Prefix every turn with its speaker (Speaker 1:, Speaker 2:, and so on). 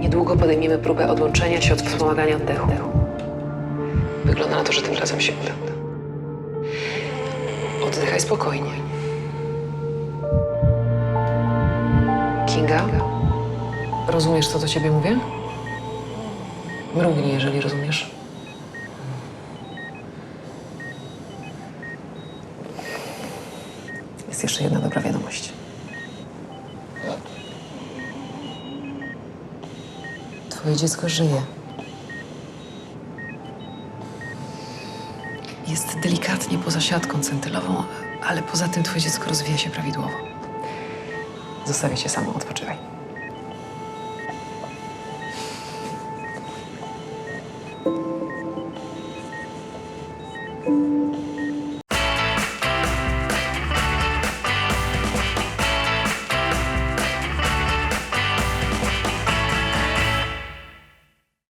Speaker 1: Niedługo podejmiemy próbę odłączenia się od wspomagania oddechu. Wygląda na to, że tym razem się uda. Oddychaj spokojnie. Kinga? Rozumiesz, co do ciebie mówię? Mrugnij, jeżeli rozumiesz. Jest jeszcze jedna dobra wiadomość. Twoje dziecko żyje. Jest delikatnie poza siatką centylową, ale poza tym twoje dziecko rozwija się prawidłowo. Zostawię cię samą, odpoczywaj. thank you